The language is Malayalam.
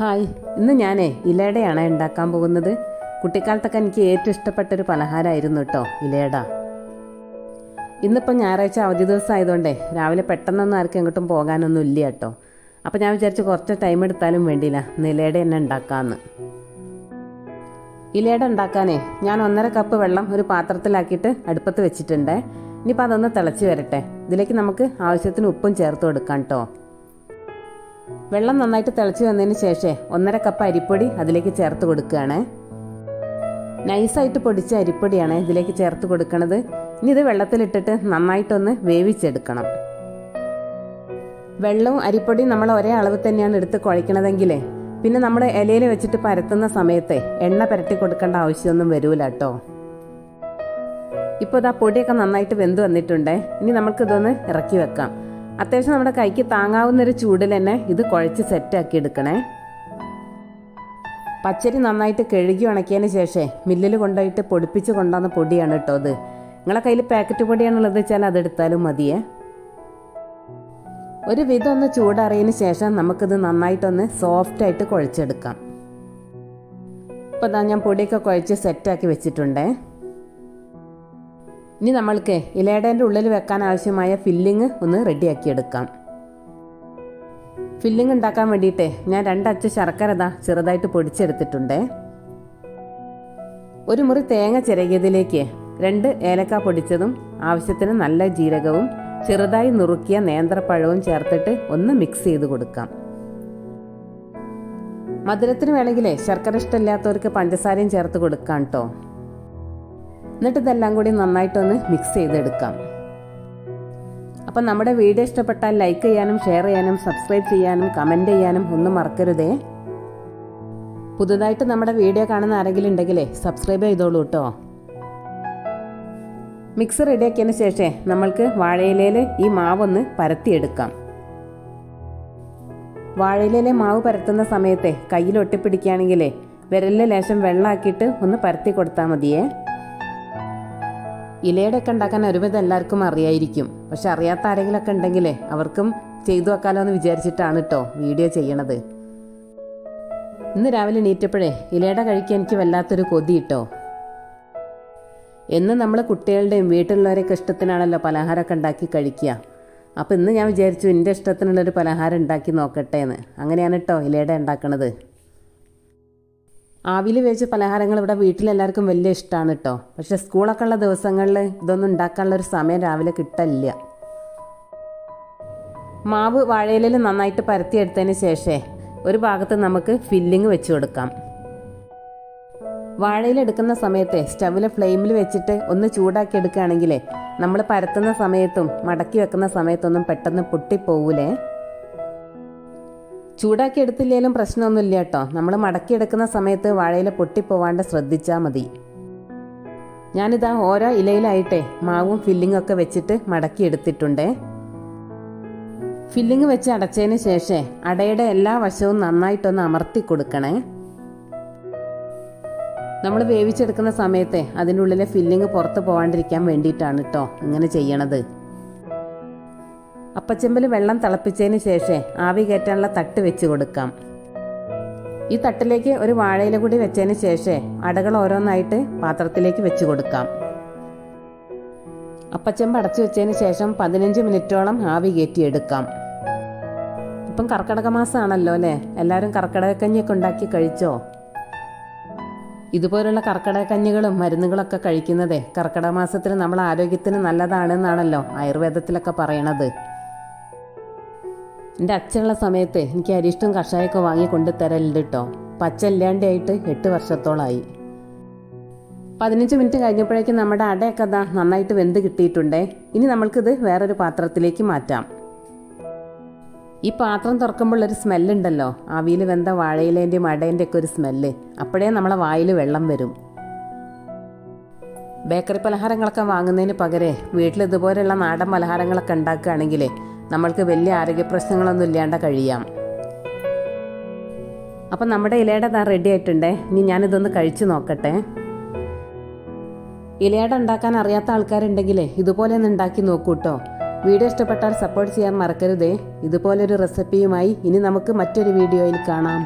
ഹായ് ഇന്ന് ഞാനേ ഇലയുടെയാണ് ഉണ്ടാക്കാൻ പോകുന്നത്. കുട്ടിക്കാലത്തൊക്കെ എനിക്ക് ഏറ്റവും ഇഷ്ടപ്പെട്ടൊരു പലഹാരമായിരുന്നു കേട്ടോ ഇലയട. ഇന്നിപ്പോൾ ഞായറാഴ്ച അവധി ദിവസം ആയതുകൊണ്ടേ രാവിലെ പെട്ടെന്നൊന്നും ആർക്കും എങ്ങോട്ടും പോകാനൊന്നും ഇല്ല കേട്ടോ അപ്പോൾ ഞാൻ വിചാരിച്ചു കുറച്ച് ടൈം എടുത്താലും വേണ്ടിയില്ല ഇന്ന് ഇലയുടെ തന്നെ ഉണ്ടാക്കാമെന്ന് ഇലയുടെ ഉണ്ടാക്കാനേ ഞാൻ ഒന്നര കപ്പ് വെള്ളം ഒരു പാത്രത്തിലാക്കിയിട്ട് അടുപ്പത്ത് വെച്ചിട്ടുണ്ട്. ഇനിയിപ്പോൾ അതൊന്ന് തിളച്ച് വരട്ടെ. ഇതിലേക്ക് നമുക്ക് ആവശ്യത്തിന് ഉപ്പും ചേർത്ത് കൊടുക്കാം കേട്ടോ വെള്ളം നന്നായിട്ട് തിളച്ച് വന്നതിന് ശേഷം ഒന്നര കപ്പ് അരിപ്പൊടി അതിലേക്ക് ചേർത്ത് കൊടുക്കുകയാണ്. നൈസായിട്ട് പൊടിച്ച അരിപ്പൊടിയാണ് ഇതിലേക്ക് ചേർത്ത് കൊടുക്കുന്നത് ഇനി ഇത് വെള്ളത്തിലിട്ടിട്ട് നന്നായിട്ടൊന്ന് വേവിച്ചെടുക്കണം. വെള്ളവും അരിപ്പൊടിയും നമ്മൾ ഒരേ അളവ് തന്നെയാണ് എടുത്ത് കുഴക്കണതെങ്കിലേ പിന്നെ നമ്മൾ ഇലയിൽ വെച്ചിട്ട് പരത്തുന്ന സമയത്ത് എണ്ണ പുരട്ടി കൊടുക്കേണ്ട ആവശ്യമൊന്നും വരൂല കേട്ടോ. ഇപ്പോൾ ഇതാ പൊടിയൊക്കെ നന്നായിട്ട് വെന്ത് വന്നിട്ടുണ്ട്. ഇനി നമുക്കിതൊന്ന് ഇറക്കി വെക്കാം. അത്യാവശ്യം നമ്മുടെ കൈക്ക് താങ്ങാവുന്ന ഒരു ചൂടിൽ തന്നെ ഇത് കുഴച്ച് സെറ്റാക്കി എടുക്കണേ. പച്ചരി നന്നായിട്ട് കഴുകി ഉണക്കിയതിന് ശേഷം മില്ലിൽ കൊണ്ടുപോയിട്ട് പൊടിപ്പിച്ച് കൊണ്ടുവന്ന പൊടിയാണ് കേട്ടോ അത് നിങ്ങളെ കയ്യിൽ പാക്കറ്റ് പൊടിയാണുള്ളത് വെച്ചാൽ അതെടുത്താലും മതിയേ. ഒരു വിധം ഒന്ന് ചൂടറിയതിന് ശേഷം നമുക്കിത് നന്നായിട്ടൊന്ന് സോഫ്റ്റായിട്ട് കുഴച്ചെടുക്കാം. ഇപ്പോൾ ഞാൻ പൊടിയൊക്കെ കുഴച്ച് സെറ്റാക്കി വെച്ചിട്ടുണ്ടേ. ഇനി നമ്മൾക്ക് ഇലയടേന്റെ ഉള്ളിൽ വെക്കാൻ ആവശ്യമായ ഫില്ലിങ് ഒന്ന് റെഡിയാക്കിയെടുക്കാം ഫില്ലിങ് ഉണ്ടാക്കാൻ വേണ്ടിയിട്ട് ഞാൻ രണ്ടച്ച് ശർക്കര ഇതാ ചെറുതായിട്ട് പൊടിച്ചെടുത്തിട്ടുണ്ട്. ഒരു മുറി തേങ്ങ ചിരകിയതിലേക്ക് രണ്ട് ഏലക്ക പൊടിച്ചതും ആവശ്യത്തിന് നല്ല ജീരകവും ചെറുതായി നുറുക്കിയ നേന്ത്രപ്പഴവും ചേർത്തിട്ട് ഒന്ന് മിക്സ് ചെയ്ത് കൊടുക്കാം. മധുരത്തിന് വേണമെങ്കിലേ ശർക്കര ഇഷ്ടമില്ലാത്തവർക്ക് പഞ്ചസാരയും ചേർത്ത് കൊടുക്കാം കേട്ടോ എന്നിട്ട് ഇതെല്ലാം കൂടി നന്നായിട്ടൊന്ന് മിക്സ് ചെയ്തെടുക്കാം. അപ്പം നമ്മുടെ വീഡിയോ ഇഷ്ടപ്പെട്ടാൽ ലൈക്ക് ചെയ്യാനും ഷെയർ ചെയ്യാനും സബ്സ്ക്രൈബ് ചെയ്യാനും കമന്റ് ചെയ്യാനും ഒന്നും മറക്കരുതേ. പുതുതായിട്ട് നമ്മുടെ വീഡിയോ കാണുന്ന ആരെങ്കിലും ഉണ്ടെങ്കിലേ സബ്സ്ക്രൈബ് ചെയ്തോളൂ കേട്ടോ മിക്സ് റെഡിയാക്കിയതിന് ശേഷം നമ്മൾക്ക് വാഴയിലയിൽ ഈ മാവൊന്ന് പരത്തിയെടുക്കാം. വാഴയിലയിലെ മാവ് പരത്തുന്ന സമയത്തെ കയ്യിൽ ഒട്ടിപ്പിടിക്കുകയാണെങ്കിലേ വിരലിലെ ലേശം വെള്ളമാക്കിയിട്ട് ഒന്ന് പരത്തി കൊടുത്താൽ മതിയേ. ഇലയുടെ ഒക്കെ ഉണ്ടാക്കാൻ ഒരുവിധം എല്ലാവർക്കും അറിയായിരിക്കും. പക്ഷെ അറിയാത്ത ആരെങ്കിലുമൊക്കെ ഉണ്ടെങ്കിലേ അവർക്കും ചെയ്തു വെക്കാലോ എന്ന് വിചാരിച്ചിട്ടാണ് കേട്ടോ വീഡിയോ ചെയ്യണത്. ഇന്ന് രാവിലെ നീറ്റപ്പോഴേ ഇലയുടെ കഴിക്കാൻ എനിക്ക് വല്ലാത്തൊരു കൊതി കിട്ടോ എന്ന് നമ്മൾ കുട്ടികളുടെയും വീട്ടിലുള്ളവരെയൊക്കെ ഇഷ്ടത്തിനാണല്ലോ പലഹാരമൊക്കെ ഉണ്ടാക്കി കഴിക്കുക. അപ്പോൾ ഇന്ന് ഞാൻ വിചാരിച്ചു എന്റെ ഇഷ്ടത്തിനുള്ളൊരു പലഹാരം ഉണ്ടാക്കി നോക്കട്ടെ എന്ന് അങ്ങനെയാണ് കേട്ടോ ഇലയുടെ ഉണ്ടാക്കണത്. ആവിൽ വേവിച്ച പലഹാരങ്ങൾ ഇവിടെ വീട്ടിലെല്ലാവർക്കും വലിയ ഇഷ്ടമാണ് കേട്ടോ പക്ഷെ സ്കൂളൊക്കെ ഉള്ള ദിവസങ്ങളിൽ ഇതൊന്നും ഉണ്ടാക്കാനുള്ള ഒരു സമയം രാവിലെ കിട്ടില്ല മാവ് വാഴയിലയിൽ നന്നായിട്ട് പരത്തിയെടുത്തതിന് ശേഷമേ ഒരു ഭാഗത്ത് നമുക്ക് ഫില്ലിങ് വെച്ച് കൊടുക്കാം. വാഴയിലെടുക്കുന്ന സമയത്ത് സ്റ്റവിലെ ഫ്ലെയിമിൽ വെച്ചിട്ട് ഒന്ന് ചൂടാക്കി എടുക്കുകയാണെങ്കിൽ നമ്മൾ പരത്തുന്ന സമയത്തും മടക്കി വെക്കുന്ന സമയത്തൊന്നും പെട്ടെന്ന് പൊട്ടിപ്പോവൂലേ? ചൂടാക്കി എടുത്തില്ലെങ്കിലും പ്രശ്നമൊന്നുമില്ല കേട്ടോ. നമ്മൾ മടക്കി എടുക്കുന്ന സമയത്ത് വാഴയില പൊട്ടിപ്പോവാണ്ട് ശ്രദ്ധിച്ചാൽ മതി. ഞാനിതാ ഓരോ ഇലയിലായിട്ടേ മാവും ഫില്ലിങ്ങും ഒക്കെ വെച്ചിട്ട് മടക്കി എടുത്തിട്ടുണ്ട്. ഫില്ലിങ് വെച്ച് അടച്ചതിന് ശേഷം അടയുടെ എല്ലാ വശവും നന്നായിട്ടൊന്ന് അമർത്തി കൊടുക്കണേ. നമ്മൾ വേവിച്ചെടുക്കുന്ന സമയത്തെ അതിനുള്ളിലെ ഫില്ലിങ് പുറത്ത് പോകാണ്ടിരിക്കാൻ വേണ്ടിയിട്ടാണ് കേട്ടോ ഇങ്ങനെ ചെയ്യണത്. അപ്പച്ചെമ്പിൽ വെള്ളം തിളപ്പിച്ചതിന് ശേഷം ആവി കയറ്റാനുള്ള തട്ട് വെച്ച് കൊടുക്കാം. ഈ തട്ടിലേക്ക് ഒരു വാഴയില കൂടി വെച്ചതിന് ശേഷം അടകൾ ഓരോന്നായിട്ട് പാത്രത്തിലേക്ക് വെച്ച് കൊടുക്കാം. അപ്പച്ചെമ്പ് അടച്ചു വെച്ചതിന് ശേഷം പതിനഞ്ച് മിനിറ്റോളം ആവി കയറ്റിയെടുക്കാം. ഇപ്പം കർക്കിടക മാസമാണല്ലോ അല്ലേ? എല്ലാവരും കർക്കിടകക്കഞ്ഞിയൊക്കെ ഉണ്ടാക്കി കഴിച്ചോ? ഇതുപോലുള്ള കർക്കിടക കഞ്ഞികളും മരുന്നുകളൊക്കെ കഴിക്കുന്നതേ കർക്കിടക മാസത്തിൽ നമ്മളെ ആരോഗ്യത്തിന് നല്ലതാണെന്നാണല്ലോ ആയുർവേദത്തിലൊക്കെ പറയണത്. എന്റെ അച്ഛനുള്ള സമയത്ത് എനിക്ക് അരിഷ്ടം കഷായമൊക്കെ വാങ്ങി കൊണ്ട് തരലുണ്ട് കേട്ടോ പച്ച ഇല്ലാണ്ടായിട്ട് എട്ട് വർഷത്തോളമായി പതിനഞ്ച് മിനിറ്റ് കഴിഞ്ഞപ്പോഴേക്കും നമ്മുടെ അടയൊക്കെ അതാ നന്നായിട്ട് വെന്ത് കിട്ടിയിട്ടുണ്ടേ. ഇനി നമ്മൾക്കിത് വേറൊരു പാത്രത്തിലേക്ക് മാറ്റാം. ഈ പാത്രം തുറക്കുമ്പോൾ ഒരു സ്മെല്ലുണ്ടല്ലോ. ആവിയിൽ വെന്ത വാഴയിലേന്റെയും അടേന്റെ ഒക്കെ ഒരു സ്മെല്ല്. അപ്പോഴേ നമ്മളെ വായിൽ വെള്ളം വരും. ബേക്കറി പലഹാരങ്ങളൊക്കെ വാങ്ങുന്നതിന് പകരം വീട്ടിൽ ഇതുപോലെയുള്ള നാടൻ പലഹാരങ്ങളൊക്കെ ഉണ്ടാക്കുകയാണെങ്കിൽ നമ്മൾക്ക് വലിയ ആരോഗ്യ പ്രശ്നങ്ങളൊന്നും ഇല്ലാണ്ട് കഴിയാം. അപ്പം നമ്മുടെ ഇലയുടെ താൻ റെഡി ആയിട്ടുണ്ടേ. ഇനി ഞാനിതൊന്ന് കഴിച്ചു നോക്കട്ടെ. ഇലയുടെ ഉണ്ടാക്കാൻ അറിയാത്ത ആൾക്കാരുണ്ടെങ്കിലേ ഇതുപോലെ ഒന്ന് ഉണ്ടാക്കി നോക്കൂ കേട്ടോ വീഡിയോ ഇഷ്ടപ്പെട്ടാൽ സപ്പോർട്ട് ചെയ്യാൻ മറക്കരുതേ. ഇതുപോലൊരു റെസിപ്പിയുമായി ഇനി നമുക്ക് മറ്റൊരു വീഡിയോയിൽ കാണാം.